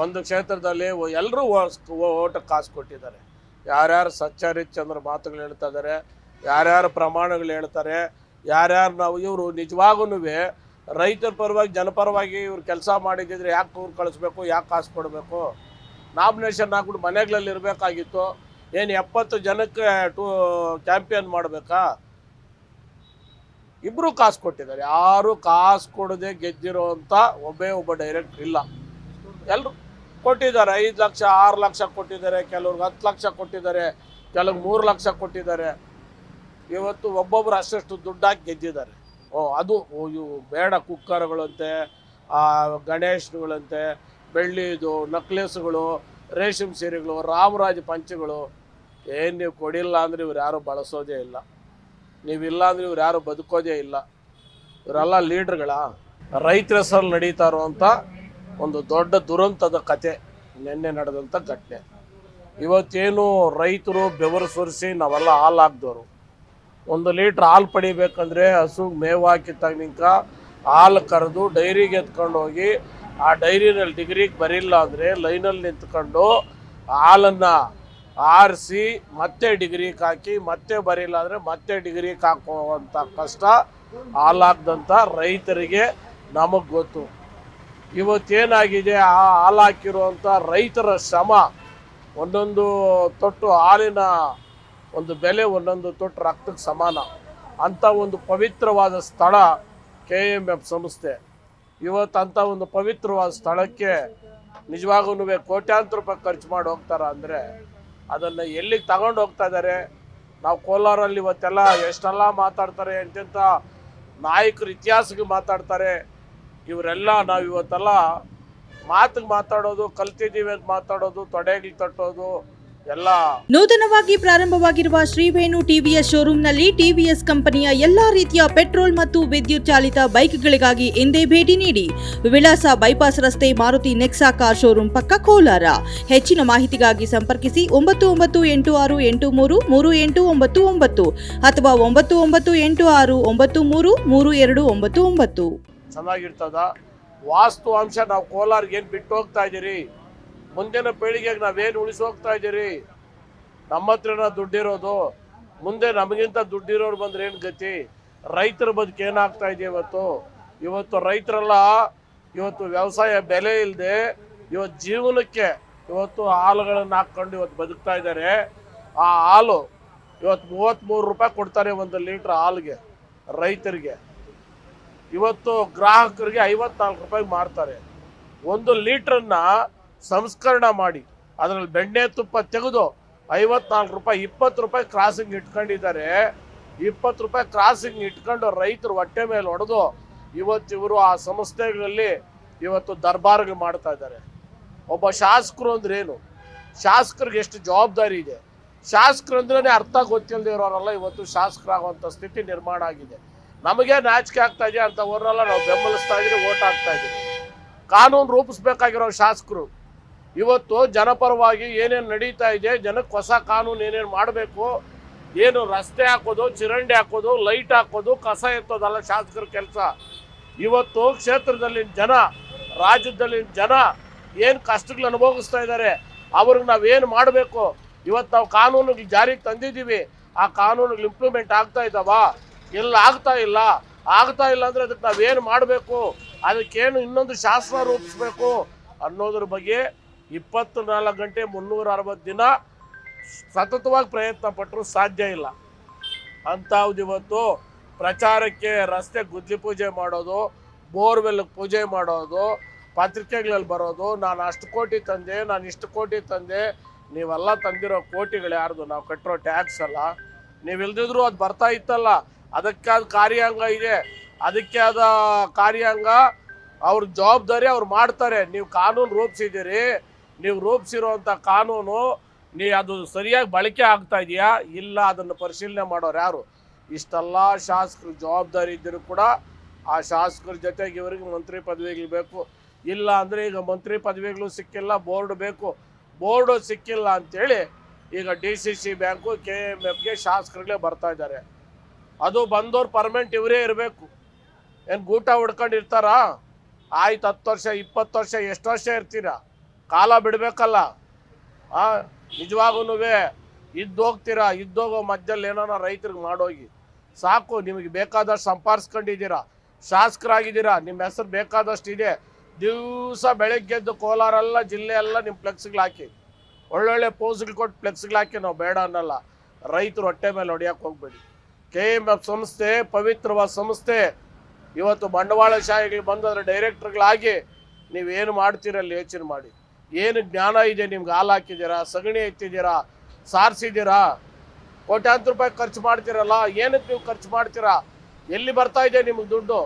ಒಂದು ಕ್ಷೇತ್ರದಲ್ಲಿ ಎಲ್ಲರೂ ಓಟಕ್ಕೆ ಕಾಸು ಕೊಟ್ಟಿದ್ದಾರೆ. ಯಾರ್ಯಾರು ಸಚ್ಚರಿಚಂದ್ರ ಮಾತುಗಳು ಹೇಳ್ತಾ ಇದ್ದಾರೆ ಯಾರ್ಯಾರು ಪ್ರಮಾಣಗಳು ಹೇಳ್ತಾರೆ, ಯಾರ್ಯಾರು ನಾವು ಇವರು ನಿಜವಾಗೂ ರೈತರ ಪರವಾಗಿ ಜನಪರವಾಗಿ ಇವ್ರು ಕೆಲಸ ಮಾಡಿದ್ದಿದ್ರೆ ಯಾಕೆ ಊರು ಕಳಿಸ್ಬೇಕು, ಯಾಕೆ ಕಾಸು ಕೊಡಬೇಕು? ನಾಮಿನೇಷನ್ ಹಾಕ್ಬಿಟ್ಟು ಮನೆಗಳಲ್ಲಿ ಇರಬೇಕಾಗಿತ್ತು. ಏನು ಎಪ್ಪತ್ತು ಜನಕ್ಕೆ ಟೂ ಚಾಂಪಿಯನ್ ಮಾಡಬೇಕಾ? ಇಬ್ಬರು ಕಾಸು ಕೊಟ್ಟಿದ್ದಾರೆ. ಯಾರು ಕಾಸು ಕೊಡದೆ ಗೆದ್ದಿರೋ ಒಬ್ಬೇ ಒಬ್ಬ ಡೈರೆಕ್ಟ್ರ್ ಇಲ್ಲ. ಎಲ್ಲರೂ ಕೊಟ್ಟಿದ್ದಾರೆ, ಐದು ಲಕ್ಷ, ಆರು ಲಕ್ಷ ಕೊಟ್ಟಿದ್ದಾರೆ, ಕೆಲವ್ರಿಗೆ ಹತ್ತು ಲಕ್ಷ ಕೊಟ್ಟಿದ್ದಾರೆ, ಕೆಲವ್ರಿಗೆ ಮೂರು ಲಕ್ಷ ಕೊಟ್ಟಿದ್ದಾರೆ. ಇವತ್ತು ಒಬ್ಬೊಬ್ರು ಅಷ್ಟಷ್ಟು ದುಡ್ಡಾಕಿ ಗೆದ್ದಿದ್ದಾರೆ. ಓ, ಅದು ಇವು ಬೇಡ ಕುಕ್ಕರ್ಗಳಂತೆ, ಆ, ಗಣೇಶ್ಗಳಂತೆ, ಬೆಳ್ಳಿದು, ನಕ್ಲೆಸ್ಗಳು, ರೇಷ್ಮೆ ಸೀರೆಗಳು, ರಾಮರಾಜ ಪಂಚಗಳು. ಏನು ನೀವು ಕೊಡಿಲ್ಲ ಅಂದರೆ ಇವ್ರು ಯಾರು ಬಳಸೋದೇ ಇಲ್ಲ. ನೀವಿಲ್ಲ ಅಂದರೆ ಇವ್ರು ಯಾರು ಬದುಕೋದೇ ಇಲ್ಲ. ಇವರೆಲ್ಲ ಲೀಡ್ರ್ಗಳ? ರೈತರ ಹೆಸರಲ್ಲಿ ನಡೀತಾ ಇರುವಂಥ ಒಂದು ದೊಡ್ಡ ದುರಂತದ ಕತೆ, ನಿನ್ನೆ ನಡೆದಂಥ ಘಟನೆ. ಇವತ್ತೇನು ರೈತರು ಬೆವರು ಸುರಿಸಿ ನಾವೆಲ್ಲ ಹಾಲು ಹಾಕ್ದವರು. ಒಂದು ಲೀಟ್ರ್ ಹಾಲು ಪಡಿಬೇಕಂದ್ರೆ ಹಸು ಮೇವು ಹಾಕಿ ತಗನಿಕ ಹಾಲು ಕರೆದು ಡೈರಿಗೆ ಎತ್ಕೊಂಡು ಹೋಗಿ ಆ ಡೈರಿನಲ್ಲಿ ಡಿಗ್ರಿಗೆ ಬರಿಲ್ಲ ಅಂದರೆ ಲೈನಲ್ಲಿ ನಿಂತ್ಕೊಂಡು ಹಾಲನ್ನು ಆರಿಸಿ ಮತ್ತೆ ಡಿಗ್ರಿಗೆ ಹಾಕಿ ಮತ್ತೆ ಬರಿಲ್ಲ ಅಂದರೆ ಮತ್ತೆ ಡಿಗ್ರಿಗೆ ಹಾಕುವಂಥ ಕಷ್ಟ ಹಾಲು ಹಾಕ್ದಂಥ ರೈತರಿಗೆ ನಮಗೆ ಗೊತ್ತು. ಇವತ್ತೇನಾಗಿದೆ? ಆ ಹಾಲು ಹಾಕಿರುವಂಥ ರೈತರ ಶ್ರಮ, ಒಂದೊಂದು ತೊಟ್ಟು ಹಾಲಿನ ಒಂದು ಬೆಲೆ, ಒಂದೊಂದು ತೊಟ್ಟು ರಕ್ತಕ್ಕೆ ಸಮಾನ. ಅಂಥ ಒಂದು ಪವಿತ್ರವಾದ ಸ್ಥಳ ಕೆ ಎಂ ಎಫ್ ಸಂಸ್ಥೆ. ಇವತ್ತು ಅಂಥ ಒಂದು ಪವಿತ್ರವಾದ ಸ್ಥಳಕ್ಕೆ ನಿಜವಾಗೂ ಕೋಟ್ಯಾಂತರ ರೂಪಾಯಿ ಖರ್ಚು ಮಾಡಿ ಹೋಗ್ತಾರ ಅಂದರೆ, ಅದನ್ನು ಎಲ್ಲಿಗೆ ತಗೊಂಡು ಹೋಗ್ತಾ ಇದ್ದಾರೆ ನಾವು ಕೋಲಾರಲ್ಲಿ ಇವತ್ತೆಲ್ಲ ಎಷ್ಟೆಲ್ಲ ಮಾತಾಡ್ತಾರೆ, ಎಂತೆಂಥ ನಾಯಕರು ಇತಿಹಾಸಕ್ಕೆ ಮಾತಾಡ್ತಾರೆ ಇವರೆಲ್ಲ ನಾವು ಇವತ್ತೆಲ್ಲ ಮಾತಿಗೆ ಮಾತಾಡೋದು, ಕಲ್ತಿದ್ದೀವಿ ಅಂತ ಮಾತಾಡೋದು ತೊಡೆಗಳು ತಟ್ಟೋದು, ಎಲ್ಲ ನೂತನವಾಗಿ ಪ್ರಾರಂಭವಾಗಿರುವ ಶ್ರೀವೇಣು ಟಿವಿಎಸ್ ಶೋರೂಮ್ನಲ್ಲಿ ಟಿವಿಎಸ್ ಕಂಪನಿಯ ಎಲ್ಲಾ ರೀತಿಯ ಪೆಟ್ರೋಲ್ ಮತ್ತು ವಿದ್ಯುತ್ ಚಾಲಿತ ಬೈಕ್ಗಳಿಗಾಗಿ ಎಂದೇ ಭೇಟಿ ನೀಡಿ ವಿಳಾಸ ಬೈಪಾಸ್ ರಸ್ತೆ ಮಾರುತಿ ನೆಕ್ಸಾ ಕಾರ್ ಶೋರೂಮ್ ಪಕ್ಕ ಕೋಲಾರ. ಹೆಚ್ಚಿನ ಮಾಹಿತಿಗಾಗಿ ಸಂಪರ್ಕಿಸಿ ಒಂಬತ್ತು ಒಂಬತ್ತು ಎಂಟು ಆರು ಎಂಟು ಮೂರು ಮೂರು ಎಂಟು ಒಂಬತ್ತು ಒಂಬತ್ತು ಅಥವಾ ಒಂಬತ್ತು ಒಂಬತ್ತು ಎಂಟು ಆರು ಒಂಬತ್ತು ಮೂರು ಮೂರು ಎರಡು ಒಂಬತ್ತು ಒಂಬತ್ತು. ಚೆನ್ನಾಗಿರ್ತದ? ವಾಸ್ತು ಅಂಶ ನಾವು ಕೋಲಾರ್ಗೆ ಏನು ಬಿಟ್ಟು ಹೋಗ್ತಾ ಇದ್ದೀರಿ ಮುಂದಿನ ಪೀಳಿಗೆಗೆ ನಾವೇನು ಉಳಿಸಿ ಹೋಗ್ತಾ ಇದ್ದೀರಿ ನಮ್ಮ ಹತ್ರನ ದುಡ್ಡಿರೋದು. ಮುಂದೆ ನಮಗಿಂತ ದುಡ್ಡಿರೋರು ಬಂದ್ರೆ ಏನು ಗತಿ? ರೈತರ ಬದುಕು ಏನಾಗ್ತಾ ಇದೆ ಇವತ್ತು? ಇವತ್ತು ರೈತರೆಲ್ಲ, ಇವತ್ತು ವ್ಯವಸಾಯ ಬೆಲೆ ಇಲ್ಲದೆ ಇವತ್ತು ಜೀವನಕ್ಕೆ ಇವತ್ತು ಹಾಲುಗಳನ್ನು ಹಾಕ್ಕೊಂಡು ಇವತ್ತು ಬದುಕ್ತಾ ಇದ್ದಾರೆ ಆ ಹಾಲು ಇವತ್ತು ಮೂವತ್ತ್ಮೂರು ರೂಪಾಯಿ ಕೊಡ್ತಾರೆ ಒಂದು ಲೀಟ್ರ್ ಹಾಲಿಗೆ ರೈತರಿಗೆ. ಇವತ್ತು ಗ್ರಾಹಕರಿಗೆ ಐವತ್ನಾಲ್ಕು ರೂಪಾಯಿಗೆ ಮಾರ್ತಾರೆ. ಒಂದು ಲೀಟ್ರನ್ನ ಸಂಸ್ಕರಣ ಮಾಡಿ. ಅದರಲ್ಲಿ ಬೆಣ್ಣೆ ತುಪ್ಪ ತೆಗೆದು ಐವತ್ನಾಲ್ಕು ರೂಪಾಯಿ, ಇಪ್ಪತ್ತು ರೂಪಾಯಿ ಕ್ರಾಸಿಂಗ್ ಇಟ್ಕೊಂಡಿದ್ದಾರೆ. ಇಪ್ಪತ್ತು ರೂಪಾಯಿ ಕ್ರಾಸಿಂಗ್ ಇಟ್ಕೊಂಡು ರೈತರು ಹೊಟ್ಟೆ ಮೇಲೆ ಹೊಡೆದು ಇವತ್ತು ಇವರು ಆ ಸಂಸ್ಥೆಗಳಲ್ಲಿ ಇವತ್ತು ದರ್ಬಾರ್ಗೆ ಮಾಡ್ತಾ ಇದ್ದಾರೆ. ಒಬ್ಬ ಶಾಸಕರು ಅಂದ್ರೆ ಏನು? ಶಾಸಕರಿಗೆ ಎಷ್ಟು ಜವಾಬ್ದಾರಿ ಇದೆ? ಶಾಸಕರು ಅಂದ್ರೆ ಅರ್ಥ ಗೊತ್ತಿಲ್ಲದೆ ಇರೋರೆಲ್ಲ ಇವತ್ತು ಶಾಸಕರಾಗುವಂಥ ಸ್ಥಿತಿ ನಿರ್ಮಾಣ ಆಗಿದೆ. ನಮಗೆ ನಾಚಿಕೆ ಆಗ್ತಾ ಅಂತ ಅಂಥವ್ರನ್ನೆಲ್ಲ ನಾವು ಬೆಂಬಲಿಸ್ತಾ ಇದ್ದೀವಿ ಓಟ್ ಹಾಕ್ತಾ ಇದ್ದೀವಿ. ಕಾನೂನು ರೂಪಿಸ್ಬೇಕಾಗಿರೋ ಶಾಸಕರು, ಇವತ್ತು ಜನಪರವಾಗಿ ಏನೇನು ನಡೀತಾ ಇದೆ, ಜನಕ್ಕೆ ಹೊಸ ಕಾನೂನು ಏನೇನು ಮಾಡಬೇಕು, ಏನು ರಸ್ತೆ ಹಾಕೋದು, ಚಿರಂಡಿ ಹಾಕೋದು, ಲೈಟ್ ಹಾಕೋದು, ಕಸ ಎತ್ತೋದಲ್ಲ ಶಾಸಕರ ಕೆಲಸ. ಇವತ್ತು ಕ್ಷೇತ್ರದಲ್ಲಿನ ಜನ ರಾಜ್ಯದಲ್ಲಿನ ಜನ ಏನು ಕಷ್ಟಗಳು ಅನುಭವಿಸ್ತಾ ಇದ್ದಾರೆ, ಅವ್ರಿಗೆ ನಾವೇನು ಮಾಡಬೇಕು? ಇವತ್ತು ನಾವು ಕಾನೂನು ಜಾರಿಗೆ ತಂದಿದ್ದೀವಿ, ಆ ಕಾನೂನುಗಳು ಇಂಪ್ಲಿಮೆಂಟ್ ಆಗ್ತಾ ಇದ್ದಾವ? ಇಲ್ಲ, ಆಗ್ತಾ ಇಲ್ಲ. ಆಗ್ತಾ ಇಲ್ಲ ಅಂದರೆ ಅದಕ್ಕೆ ನಾವೇನು ಮಾಡಬೇಕು? ಅದಕ್ಕೇನು ಇನ್ನೊಂದು ಶಾಸನ ರೂಪಿಸ್ಬೇಕು ಅನ್ನೋದ್ರ ಬಗ್ಗೆ ಇಪ್ಪತ್ತು ನಾಲ್ಕು ಗಂಟೆ ಮುನ್ನೂರ ಅರವತ್ತು ದಿನ ಸತತವಾಗಿ ಪ್ರಯತ್ನ ಪಟ್ಟರು ಸಾಧ್ಯ ಇಲ್ಲ. ಇವತ್ತು ಪ್ರಚಾರಕ್ಕೆ ರಸ್ತೆ ಗುದ್ಲಿ ಪೂಜೆ ಮಾಡೋದು ಬೋರ್ವೆಲ್ ಪೂಜೆ ಮಾಡೋದು, ಪತ್ರಿಕೆಗಳಲ್ಲಿ ಬರೋದು, ನಾನು ಅಷ್ಟು ಕೋಟಿ ತಂದೆ, ನಾನು ಇಷ್ಟು ಕೋಟಿ ತಂದೆ, ನೀವೆಲ್ಲ ತಂದಿರೋ ಕೋಟಿಗಳು ಯಾರ್ದು? ನಾವು ಕಟ್ಟಿರೋ ಟ್ಯಾಕ್ಸ್ ಅಲ್ಲ. ನೀವು ಇಲ್ದಿದ್ರು ಅದು ಬರ್ತಾ ಇತ್ತಲ್ಲ. ಅದಕ್ಕೆ ಆದ ಕಾರ್ಯಾಂಗ ಇದೆ. ಅದಕ್ಕೆ ಆದ ಕಾರ್ಯಾಂಗ, ಅವ್ರ ಜವಾಬ್ದಾರಿ ಅವ್ರು ಮಾಡ್ತಾರೆ. ನೀವು ಕಾನೂನು ರೂಪಿಸಿದ್ದೀರಿ, ನೀವು ರೂಪಿಸಿರುವಂಥ ಕಾನೂನು, ನೀ ಅದು ಸರಿಯಾಗಿ ಬಳಕೆ ಆಗ್ತಾ ಇದೆಯಾ? ಇಲ್ಲ, ಅದನ್ನು ಪರಿಶೀಲನೆ ಮಾಡೋರು ಯಾರು? ಇಷ್ಟೆಲ್ಲ ಶಾಸಕರು ಜವಾಬ್ದಾರಿ ಇದ್ದರೂ ಕೂಡ ಆ ಶಾಸಕರ ಜೊತೆಗೆ ಇವರಿಗೆ ಮಂತ್ರಿ ಪದವಿಗಳು ಬೇಕು. ಇಲ್ಲ ಅಂದರೆ ಈಗ ಮಂತ್ರಿ ಪದವಿಗಳು ಸಿಕ್ಕಿಲ್ಲ, ಬೋರ್ಡ್ ಬೇಕು. ಬೋರ್ಡು ಸಿಕ್ಕಿಲ್ಲ ಅಂಥೇಳಿ ಈಗ D C C bank, K M ಎಫ್ಗೆ ಶಾಸಕರುಗಳೇ ಬರ್ತಾ ಇದ್ದಾರೆ. ಅದು ಬಂದವ್ರು ಪರ್ಮನೆಂಟ್ ಇವರೇ ಇರಬೇಕು. ಏನು ಗೂಟ ಹುಡ್ಕೊಂಡು ಇರ್ತಾರ ಆಯ್ತು ಹತ್ತು ವರ್ಷ, ಇಪ್ಪತ್ತು ವರ್ಷ, ಎಷ್ಟು ವರ್ಷ ಇರ್ತೀರಾ? ಕಾಲ ಬಿಡಬೇಕಲ್ಲ. ಆ ನಿಜವಾಗೂ ಇದ್ದೋಗ್ತೀರಾ ಇದ್ದೋಗೋ ಮಧ್ಯದಲ್ಲಿ ಏನಾರ ರೈತರಿಗೆ ಮಾಡೋಗಿ. ಸಾಕು, ನಿಮಗೆ ಬೇಕಾದಷ್ಟು ಸಂಪಾದಿಸ್ಕೊಂಡಿದ್ದೀರಾ ಶಾಸಕರಾಗಿದ್ದೀರಾ ನಿಮ್ಮ ಹೆಸರು ಬೇಕಾದಷ್ಟು ಇದೆ. ದಿವಸ ಬೆಳಗ್ಗೆದ್ದು ಕೋಲಾರೆಲ್ಲ ಜಿಲ್ಲೆ ಎಲ್ಲ ನಿಮ್ಮ ಫ್ಲೆಕ್ಸ್ಗಳು ಹಾಕಿ. ಒಳ್ಳೊಳ್ಳೆ ಪೋಸ್ಗಳು ಕೊಟ್ಟು ಫ್ಲೆಕ್ಸ್ಗಳು ಹಾಕಿ ನಾವು ಬೇಡ ಅನ್ನಲ್ಲ. ರೈತರು ಹೊಟ್ಟೆ ಮೇಲೆ ಹೊಡಿಯಕ್ಕೆ ಹೋಗ್ಬೇಡಿ. ಕೆ ಎಂ ಎಫ್ ಸಂಸ್ಥೆ. ಪವಿತ್ರವಾದ ಸಂಸ್ಥೆ ಇವತ್ತು ಬಂಡವಾಳಶಾಹಿಗಳು ಅದರ ಡೈರೆಕ್ಟರ್ಗಳಾಗಿ ನೀವೇನು ಮಾಡ್ತೀರಲ್ಲಿ ಯೋಚನೆ ಮಾಡಿ. ಏನು ಜ್ಞಾನ ಇದೆ ನಿಮ್ಗೆ? ಹಾಲು ಹಾಕಿದ್ದೀರಾ? ಸಗಣಿ ಎತ್ತಿದ್ದೀರಾ? ಸಾರಿಸಿದ್ದೀರಾ? ಕೋಟ್ಯಾಂತರ ರೂಪಾಯಿ ಖರ್ಚು ಮಾಡ್ತೀರಲ್ಲ? ಏನಕ್ಕೆ ನೀವು ಖರ್ಚು ಮಾಡ್ತೀರಾ? ಎಲ್ಲಿ ಬರ್ತಾ ಇದೆ ನಿಮ್ಗೆ ದುಡ್ಡು?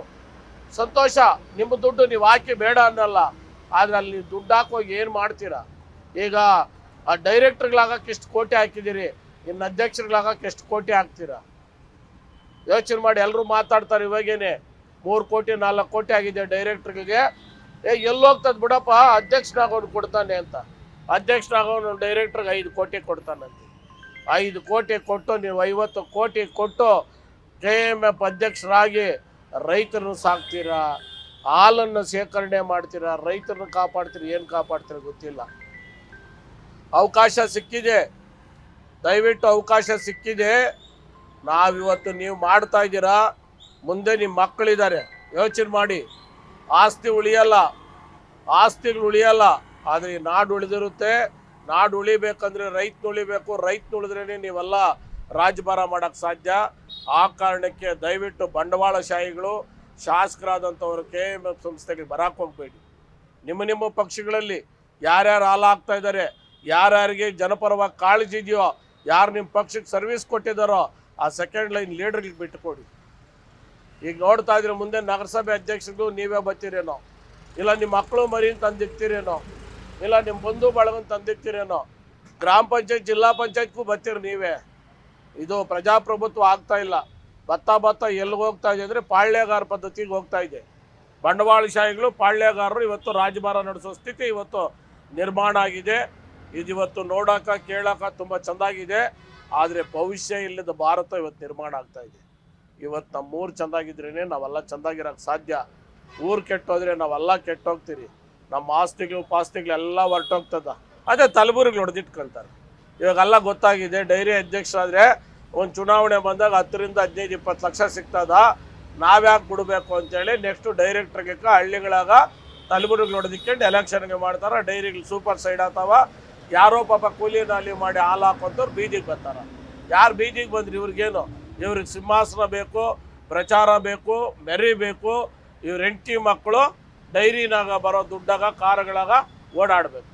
ಸಂತೋಷ. ನಿಮ್ಮ ದುಡ್ಡು ನೀವು ಹಾಕಿ ಬೇಡ ಅನ್ನಲ್ಲ. ಆದರೆ ಅಲ್ಲಿ ದುಡ್ಡು ಹಾಕೋಗಿ ಏನು ಮಾಡ್ತೀರಾ? ಈಗ ಆ ಡೈರೆಕ್ಟರ್ಗಳಾಗಕ್ಕೆ ಎಷ್ಟು ಕೋಟಿ ಹಾಕಿದ್ದೀರಿ? ಇನ್ನು ಅಧ್ಯಕ್ಷರುಗಳಾಗಕ್ಕೆ ಎಷ್ಟು ಕೋಟಿ ಹಾಕ್ತೀರಾ? ಯೋಚನೆ ಮಾಡಿ ಎಲ್ಲರೂ ಮಾತಾಡ್ತಾರೆ ಇವಾಗೇನೆ. ಮೂರು ಕೋಟಿ, ನಾಲ್ಕು ಕೋಟಿ ಆಗಿದೆ ಡೈರೆಕ್ಟರ್ಗೆ ಏ, ಎಲ್ಲೋಗ್ತದೆ ಬಿಡಪ್ಪ, ಅಧ್ಯಕ್ಷನಾಗೋನು ಕೊಡ್ತಾನೆ ಅಂತ. ಅಧ್ಯಕ್ಷನಾಗೋನು ಡೈರೆಕ್ಟ್ರಿಗೆ ಐದು ಕೋಟಿ ಕೊಡ್ತಾನಂತೆ ಐದು ಕೋಟಿ ಕೊಟ್ಟು, ನೀವು ಐವತ್ತು ಕೋಟಿ ಕೊಟ್ಟು ಕೆ ಎಂ ಎಫ್ ಅಧ್ಯಕ್ಷರಾಗಿ ರೈತರನ್ನು ಸಾಕ್ತೀರಾ? ಹಾಲನ್ನು ಶೇಖರಣೆ ಮಾಡ್ತೀರಾ? ರೈತರನ್ನು ಕಾಪಾಡ್ತೀರಿ? ಏನು ಕಾಪಾಡ್ತೀರಾ ಗೊತ್ತಿಲ್ಲ. ಅವಕಾಶ ಸಿಕ್ಕಿದೆ. ದಯವಿಟ್ಟು ಅವಕಾಶ ಸಿಕ್ಕಿದೆ. ನಾವಿವತ್ತು ನೀವು ಮಾಡ್ತಾ ಇದ್ದೀರಾ? ಮುಂದೆ ನಿಮ್ಮ ಮಕ್ಕಳಿದ್ದಾರೆ. ಯೋಚನೆ ಮಾಡಿ. ಆಸ್ತಿ ಉಳಿಯಲ್ಲ. ಆಸ್ತಿಗಳು ಉಳಿಯಲ್ಲ. ಆದರೆ ಈ ನಾಡು ಉಳಿದಿರುತ್ತೆ. ನಾಡು ಉಳಿಬೇಕಂದ್ರೆ ರೈತನ ಉಳಿಬೇಕು. ರೈತನ ಉಳಿದ್ರೇ ನೀವೆಲ್ಲ ರಾಜಭಾರ ಮಾಡೋಕ್ಕೆ ಸಾಧ್ಯ. ಆ ಕಾರಣಕ್ಕೆ ದಯವಿಟ್ಟು ಬಂಡವಾಳಶಾಹಿಗಳು, ಶಾಸಕರಾದಂಥವ್ರು ಕೆ ಎಂ ಎಫ್ ಸಂಸ್ಥೆಗೆ ಬರಕ್ಕೆ ಹೋಗಬೇಡಿ. ನಿಮ್ಮ ನಿಮ್ಮ ಪಕ್ಷಗಳಲ್ಲಿ ಯಾರ್ಯಾರು ಹಾಲು ಹಾಕ್ತಾ ಇದ್ದಾರೆ, ಯಾರ್ಯಾರಿಗೆ ಜನಪರವಾಗಿ ಕಾಳಜಿ ಇದೆಯೋ, ಯಾರು ನಿಮ್ಮ ಪಕ್ಷಕ್ಕೆ ಸರ್ವಿಸ್ ಕೊಟ್ಟಿದ್ದಾರೋ ಆ ಸೆಕೆಂಡ್ ಲೈನ್ ಲೀಡರ್ಗೆ ಬಿಟ್ಟುಕೊಡಿ. ಈಗ ನೋಡ್ತಾ ಇದ್ರೆ ಮುಂದೆ ನಗರಸಭೆ ಅಧ್ಯಕ್ಷರಿಗೂ ನೀವೇ ಬರ್ತೀರೇನೋ? ಇಲ್ಲ ನಿಮ್ಮ ಮಕ್ಕಳು ಮರಿನ ತಂದಿರ್ತೀರೇನೋ ಇಲ್ಲ ನಿಮ್ಮ ಬಂಧು ಬಳಗನ್ ತಂದಿರ್ತೀರೇನೋ ಗ್ರಾಮ ಪಂಚಾಯತ್, ಜಿಲ್ಲಾ ಪಂಚಾಯತ್ಗೂ ಬರ್ತೀರಿ ನೀವೇ? ಇದು ಪ್ರಜಾಪ್ರಭುತ್ವ ಆಗ್ತಾ ಇಲ್ಲ. ಭತ್ತ ಭತ್ತ ಎಲ್ಲಿಗೆ ಹೋಗ್ತಾ ಇದೆ ಅಂದರೆ ಪಾಳ್ಯಗಾರ ಪದ್ಧತಿಗೆ ಹೋಗ್ತಾ ಇದೆ. ಬಂಡವಾಳಶಾಹಿಗಳು ಪಾಳ್ಯಗಾರರು ಇವತ್ತು ರಾಜಭಾರ ನಡೆಸೋ ಸ್ಥಿತಿ ಇವತ್ತು ನಿರ್ಮಾಣ ಆಗಿದೆ. ಇದು ಇವತ್ತು ನೋಡೋಕೆ, ಕೇಳೋಕೆ ತುಂಬ ಚೆಂದಾಗಿದೆ. ಆದರೆ ಭವಿಷ್ಯ ಇಲ್ಲದ ಭಾರತ ಇವತ್ತು ನಿರ್ಮಾಣ ಆಗ್ತಾ ಇದೆ. ಇವತ್ತು ನಮ್ಮ ಊರು ಚೆಂದಾಗಿದ್ರೇ ನಾವೆಲ್ಲ ಚೆಂದಾಗಿರೋಕ್ಕೆ ಸಾಧ್ಯ. ಊರು ಕೆಟ್ಟೋದ್ರೆ ನಾವೆಲ್ಲ ಕೆಟ್ಟೋಗ್ತೀರಿ. ನಮ್ಮ ಆಸ್ತಿಗಳು ಪಾಸ್ತಿಗಳೆಲ್ಲ ಹೊರಟೋಗ್ತದ. ಅದೇ ತಲೆಬೂರಿಗೆ ಹೊಡೆದಿಟ್ಕೊಂತಾರೆ. ಇವಾಗೆಲ್ಲ ಗೊತ್ತಾಗಿದೆ, ಡೈರಿ ಅಧ್ಯಕ್ಷರಾದರೆ ಒಂದು ಚುನಾವಣೆ ಬಂದಾಗ ಹತ್ತರಿಂದ ಹದಿನೈದು, ಇಪ್ಪತ್ತು ಲಕ್ಷ ಸಿಗ್ತದ. ನಾವ್ಯಾಕೆ ಬಿಡಬೇಕು ಅಂತೇಳಿ ನೆಕ್ಸ್ಟು ಡೈರೆಕ್ಟ್ರಿಗೆ ಹಳ್ಳಿಗಳಾಗ ತಲೆಬುರಿಗೆ ಹೊಡೆದಿಕ್ಕೊಂಡು ಎಲೆಕ್ಷನ್ಗೆ ಮಾಡ್ತಾರೆ. ಡೈರಿಗಳು ಸೂಪರ್ ಸೈಡ್ ಆಗ್ತಾವ. ಯಾರೋ ಪಾಪ ಕೂಲಿ ನಾಲಿ ಮಾಡಿ ಹಾಲು ಹಾಕೋಂಥವ್ರು ಬೀದಿಗೆ ಬರ್ತಾರೆ. ಯಾರು ಬೀದಿಗೆ ಬಂದ್ರಿ ಇವ್ರಿಗೇನು? ಇವ್ರಿಗೆ ಸಿಂಹಾಸನ ಬೇಕು, ಪ್ರಚಾರ ಬೇಕು, ಮೆರಿ ಬೇಕು, ಇವ್ರ ಹೆಂಡತಿ ಮಕ್ಕಳು ಡೈರಿನಾಗ ಬರೋ ದುಡ್ಡಾಗ, ಕಾರುಗಳಾಗ ಓಡಾಡಬೇಕು.